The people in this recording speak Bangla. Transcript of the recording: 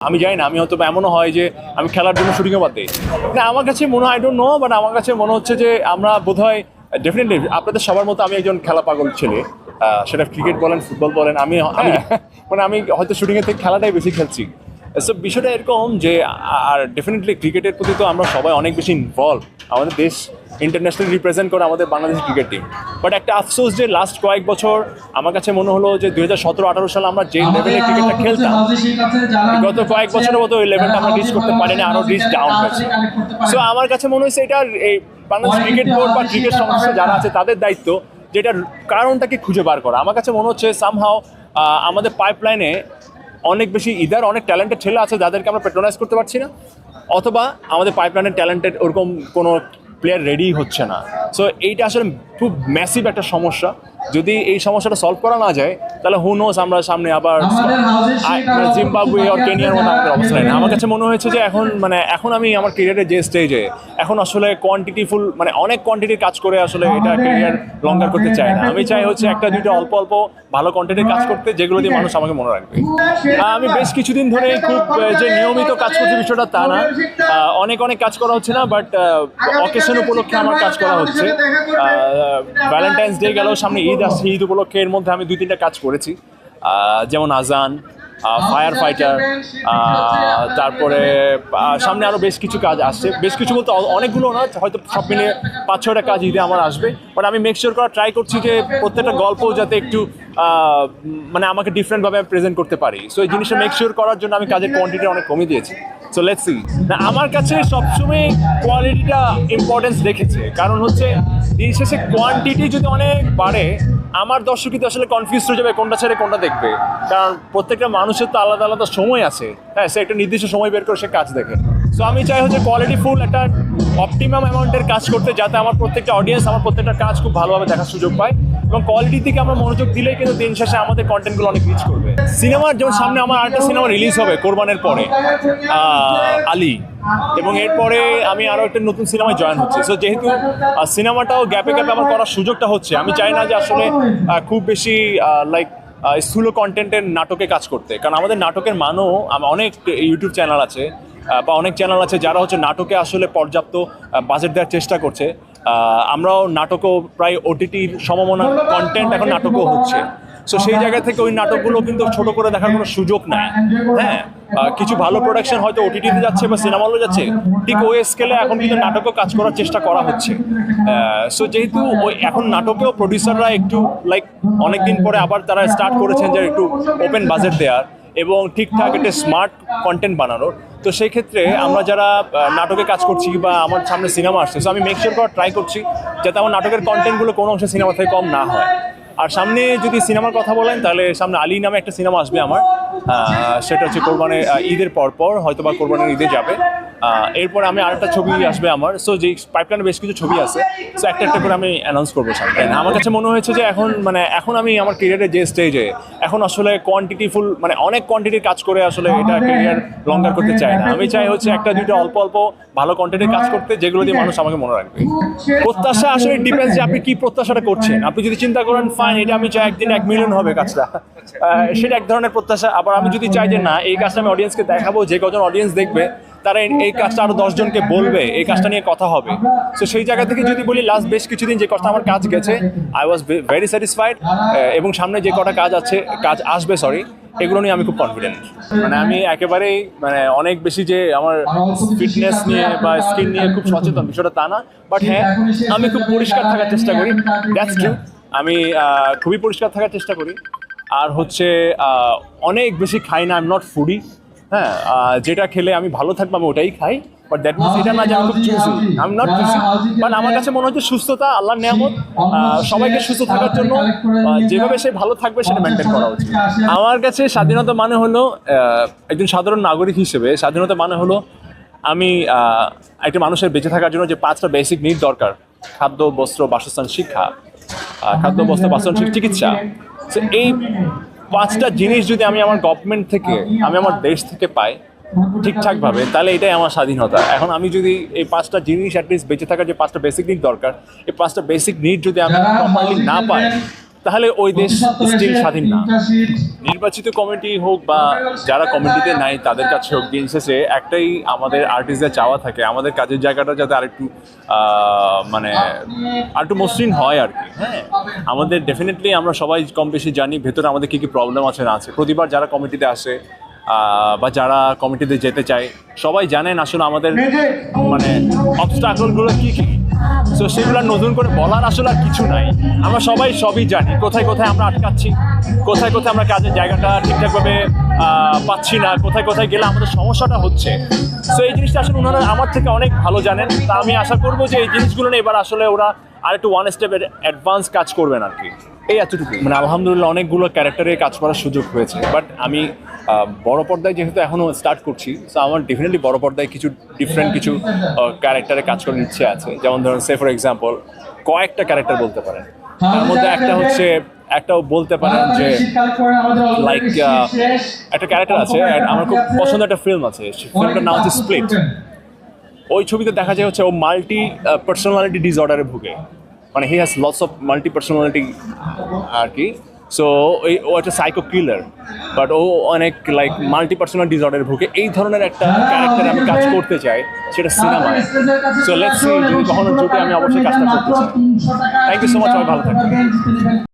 আমি জানি না আমি হয়তো এমনও হয় যে আমি খেলার জন্য শুটিংও বাদ দিই। না আমার কাছে মনে হয় আই ডোন্ট নো বাট আমার কাছে মনে হচ্ছে যে আমরা বোধহয় ডেফিনেটলি আপনাদের সবার মতো আমি একজন খেলা পাগল ছেলে। আহ, সেটা ক্রিকেট বলেন ফুটবল বলেন আমি আমি মানে আমি হয়তো শুটিংয়ের থেকে খেলাটাই বেশি খেলছি। সো বিষয়টা এরকম যে, আর ডেফিনেটলি ক্রিকেটের প্রতি তো আমরা সবাই অনেক বেশি ইনভলভ আমাদের দেশ ইন্টারন্যাশনাল রিপ্রেজেন্ট করে আমাদের বাংলাদেশ ক্রিকেট টিম বাট একটা আফসোস যে লাস্ট কয়েক বছর আমার কাছে মনে হলো যে, দুই হাজার সতেরো আঠারো সালে আমরা যে লেভেলে ক্রিকেটটা খেলতাম গত কয়েক বছরের মতো ওই লেভেলটা আমরা রিচ করতে পারিনি, আরও রিচ ডাউন হয়েছে। সো আমার কাছে মনে হয়েছে এটা এই বাংলাদেশ ক্রিকেট বোর্ড বা ক্রিকেট সংস্থা যারা আছে, তাদের দায়িত্ব যেটার কারণটাকে খুঁজে বার করা। আমার কাছে মনে হচ্ছে সামহাও আমাদের পাইপলাইনে অনেক বেশি ইদার, অনেক ট্যালেন্টেড ছেলে আছে যাদেরকে আমরা পেট্রোনাইজ করতে পারছি না, অথবা আমাদের পাইপলাইনের ট্যালেন্টেড ওরকম কোনো প্লেয়ার রেডি হচ্ছে না। সো এইটা আসলে খুব ম্যাসিভ একটা সমস্যা। যদি এই সমস্যাটা সলভ করা না যায় তাহলে হু নোস আমরা সামনে আবার জিম্বাবুয়ে আর কেনিয়ার মতো আমাদের অবস্থা নেই। আমার কাছে মনে হয়েছে যে এখন মানে এখন আমি আমার ক্যারিয়ারের যে স্টেজে এখন আসলে কোয়ান্টিটি ফুল মানে অনেক কোয়ান্টিটির কাজ করে আসলে এটা ক্যারিয়ার লঙ্গার করতে চাই না। আমি চাই হচ্ছে একটা দুইটা অল্প অল্প ভালো কন্টেন্টের কাজ করতে যেগুলো দিয়ে মানুষ আমাকে মনে রাখবে। আমি বেশ কিছুদিন ধরে খুব যে নিয়মিত কাজ করছি বিষয়টা তা না। অনেক অনেক কাজ করা হচ্ছে না বাট অকেশন উপলক্ষে আমার কাজ করা হচ্ছে। ভ্যালেন্টাইন্স ডে গেলেও সামনে ঈদ আসছে ঈদ উপলক্ষে এর মধ্যে আমি দুই তিনটা কাজ করেছি। যেমন আজান ফায়ার ফাইটার তারপরে সামনে আরও বেশ কিছু কাজ আসছে। বেশ কিছু বলতে অনেকগুলো না হয়তো সব মিলে পাঁচ ছয়টা কাজ ঈদে আমার আসবে। বাট আমি মেক শিওর করা ট্রাই করছি যে প্রত্যেকটা গল্প যাতে একটু মানে আমাকে ডিফারেন্টভাবে প্রেজেন্ট করতে পারি। সো এই জিনিসটা মেক শিওর করার জন্য আমি কাজের কোয়ান্টিটি অনেক কমিয়ে দিয়েছি। সো লেটস সি না আমার কাছে সবসময় কোয়ালিটিটা ইম্পর্টেন্স রেখেছে। কারণ হচ্ছে, দিন শেষে কোয়ান্টিটি যদি অনেক বাড়ে, আমার দর্শকই তো আসলে কনফিউজ হয়ে যাবে কোনটা ছেড়ে কোনটা দেখবে। কারণ প্রত্যেকটা মানুষের তো আলাদা আলাদা সময় আছে। হ্যাঁ সে একটা নির্দিষ্ট সময় বের করে সে কাজ দেখে। সো আমি চাই হচ্ছে কোয়ালিটি ফুল একটা অপটিমাম অ্যামাউন্টের কাজ করতে, যাতে আমার প্রত্যেকটা অডিয়েন্স আমার প্রত্যেকটা কাজ খুব ভালোভাবে দেখার সুযোগ পায়। এবং কোয়ালিটি থেকে আমরা মনোযোগ দিলেই কিন্তু দিন শেষে আমাদের কন্টেন্টগুলো অনেক রিচ করবে। সিনেমার যেমন সামনে আমার আরেকটা সিনেমা রিলিজ হবে, কোরবানের পরে আলী। এবং এরপরে আমি আরও একটা নতুন সিনেমায় জয়েন হচ্ছে। সো যেহেতু সিনেমাটাও গ্যাপে গ্যাপে আমার করার সুযোগটা হচ্ছে, আমি চাই না যে আসলে খুব বেশি লাইক স্থূল কন্টেন্টের নাটকে কাজ করতে। কারণ আমাদের নাটকের মানও অনেক ইউটিউব চ্যানেল আছে বা অনেক চ্যানেল আছে যারা হচ্ছে নাটকে আসলে পর্যাপ্ত বাজেট দেওয়ার চেষ্টা করছে। আমরাও নাটকও প্রায় ওটিটির সমমনা কন্টেন্ট এখন নাটকও হচ্ছে। সো সেই জায়গা থেকে ওই নাটকগুলো কিন্তু ছোট করে দেখার কোনো সুযোগ নাই। হ্যাঁ কিছু ভালো প্রোডাকশন হয়তো ওটিটিতে যাচ্ছে বা সিনেমা হলে যাচ্ছে, ঠিক ওই স্কেলে এখন কিন্তু নাটকও কাজ করার চেষ্টা করা হচ্ছে। সো যেহেতু ওই এখন নাটকেও প্রডিউসাররা একটু লাইক অনেকদিন পরে আবার তারা স্টার্ট করেছেন যে একটু ওপেন বাজেট দেওয়ার এবং ঠিকঠাক একটা স্মার্ট কন্টেন্ট বানানোর। তো সেই ক্ষেত্রে আমরা যারা নাটকে কাজ করছি বা আমার সামনে সিনেমা আসছে সো আমি মেকশিওর করার ট্রাই করছি যাতে আমার নাটকের কন্টেন্টগুলো কোনো অংশে সিনেমা থেকে কম না হয়। আর সামনে যদি সিনেমার কথা বলেন, তাহলে সামনে আলী নামে একটা সিনেমা আসবে আমার সেটা হচ্ছে কোরবানের ঈদের পর পর হয়তো বা কোরবানের ঈদে যাবে। এরপর আমি আরেকটা ছবি আসবে আমার। সো যে পাইপলাইনে বেশ কিছু ছবি আছে সো একটা একটা করে আমি অ্যানাউন্স করব সামনে আমার কাছে মনে হয়েছে যে এখন মানে এখন আমি আমার ক্যারিয়ারের যে স্টেজে এখন আসলে কোয়ান্টিটি ফুল মানে অনেক কোয়ান্টিটির কাজ করে আসলে এটা ক্যারিয়ার লঙ্গার করতে চাই না। আমি চাই হচ্ছে একটা দুইটা অল্প অল্প ভালো কন্টেন্টের কাজ করতে, যেগুলো দিয়ে মানুষ আমাকে মনে রাখবে। প্রত্যাশা আসলে ডিপেন্ডস যে আপনি কি প্রত্যাশাটা করছেন। আপনি যদি চিন্তা করেন ফাইন এটা আমি চাই একদিন এক মিলিয়ন হবে কাজটা। সেটা এক ধরনের প্রত্যাশা। আবার আমি যদি চাই যে না, এই কাজটা আমি অডিয়েন্সকে দেখাবো, যে কজন অডিয়েন্স দেখবে তারা এই- কাজটা আরও দশজনকে বলবে, এই কাজটা নিয়ে কথা হবে। তো সেই জায়গা থেকে যদি বলি লাস্ট বেশ কিছুদিন যে কটা আমার কাজ গেছে আই ওয়াজ ভেরি স্যাটিসফাইড এবং সামনে যে কটা কাজ আছে, কাজ আসবে সরি এগুলো নিয়ে আমি খুব কনফিডেন্ট মানে আমি একেবারেই মানে অনেক বেশি যে আমার ফিটনেস নিয়ে বা স্কিন নিয়ে খুব সচেতন, বিষয়টা তা না। বাট হ্যাঁ আমি খুব পরিষ্কার থাকার চেষ্টা করি দ্যাটস ট্রু আমি খুবই পরিষ্কার থাকার চেষ্টা করি। আর হচ্ছে অনেক বেশি খাই না আই এম নট ফুডি হ্যাঁ যেটা খেলে আমি ভালো থাকব আমি ওটাই খাই বাট দ্যাট মিনস এটা না যে আমি খুব choosy I not choosy but আমার কাছে মনে হচ্ছে সুস্থতা আল্লাহর নিয়ামত সবাইকে সুস্থ থাকার জন্য যেভাবে সে ভালো থাকবে সেটা মেনটেন করা উচিত। আমার কাছে স্বাধীনতা মানে হলো একজন সাধারণ নাগরিক হিসেবে স্বাধীনতা মানে হলো আমি আহ, একটা মানুষের বেঁচে থাকার জন্য যে পাঁচটা বেসিক নিড দরকার। খাদ্য বস্ত্র বাসস্থান শিক্ষা। খাদ্য বস্ত্র বাসস্থান চিকিৎসা। এই পাঁচটা জিনিস যদি আমি আমার গভর্নমেন্ট থেকে, আমি আমার দেশ থেকে পাই ঠিকঠাকভাবে, তাহলে এটাই আমার স্বাধীনতা। এখন আমি যদি এই পাঁচটা জিনিস অ্যাটলিস্ট বেঁচে থাকার যে পাঁচটা বেসিক নিড দরকার, এই পাঁচটা বেসিক নিড যদি আমি না পাই তাহলে ওই দেশ স্টিল স্বাধীন না। নির্বাচিত কমিটি হোক বা যারা কমিটিতে নাই তাদের কাছে হোক দিন শেষে একটাই আমাদের আর্টিস্টদের চাওয়া থাকে। আমাদের কাজের জায়গাটা যাতে আরেকটু মানে আরেকটু মসৃণ হয় আর কি। হ্যাঁ? আমাদের ডেফিনেটলি আমরা সবাই কম বেশি জানি ভেতরে আমাদের কী কী প্রবলেম আছে না আছে। প্রতিবার যারা কমিটিতে আসে বা যারা কমিটিতে যেতে চায় সবাই জানেন আসলে আমাদের মানে অবস্টাকলগুলো কী কী? তো সেগুলো নতুন করে বলার আসলে আর কিছু নাই। আমরা সবাই সবই জানি, কোথায় কোথায় আমরা আটকাচ্ছি, কোথায় কোথায় আমরা কাজের জায়গাটা ঠিকঠাকভাবে পাচ্ছি না, কোথায় কোথায় গেলে আমাদের সমস্যাটা হচ্ছে। সো এই জিনিসটা আসলে ওনারা আমার থেকে অনেক ভালো জানেন। তা আমি আশা করব যে এই জিনিসগুলো নিয়ে এবার আসলে ওরা আর একটু ওয়ান স্টেপের অ্যাডভান্স কাজ করবেন আর কি। এই এতটুকু মানে আলহামদুলিল্লাহ অনেকগুলো ক্যারেক্টারে কাজ করার সুযোগ হয়েছে। বাট আমি বড় পর্দায় যেহেতু এখনও স্টার্ট করছি তো আমার ডেফিনেটলি বড় পর্দায় কিছু ডিফারেন্ট কিছু ক্যারেক্টারে কাজ করার ইচ্ছে আছে। যেমন ধরুন সে ফর এক্সাম্পল কয়েকটা ক্যারেক্টার বলতে পারেন। তার মধ্যে একটা হচ্ছে একটাও বলতে পারেন যে লাইক একটা ক্যারেক্টার আছে আমার খুব পছন্দের একটা ফিল্ম আছে। ফিল্মটার নাম হচ্ছে স্প্লিট ওই ছবিতে দেখা যায় হচ্ছে ও মাল্টি পার্সোনালিটি ডিসঅর্ডারে ভুগে। মানে he has loss of multi personality আর কি। সো ওই, ও একটা সাইকো কিলার বাট ও অনেক লাইক মাল্টি পার্সোনাল ডিসঅর্ডারে ভুগে। এই ধরনের একটা ক্যারেক্টার আমি কাজ করতে চাই, সেটা সিনেমা সো লেটস সি যদি কখনো জুটে আমি অবশ্যই কাজটা করতে চাই। থ্যাংক ইউ সো মাচ সবাই ভালো থাকবেন।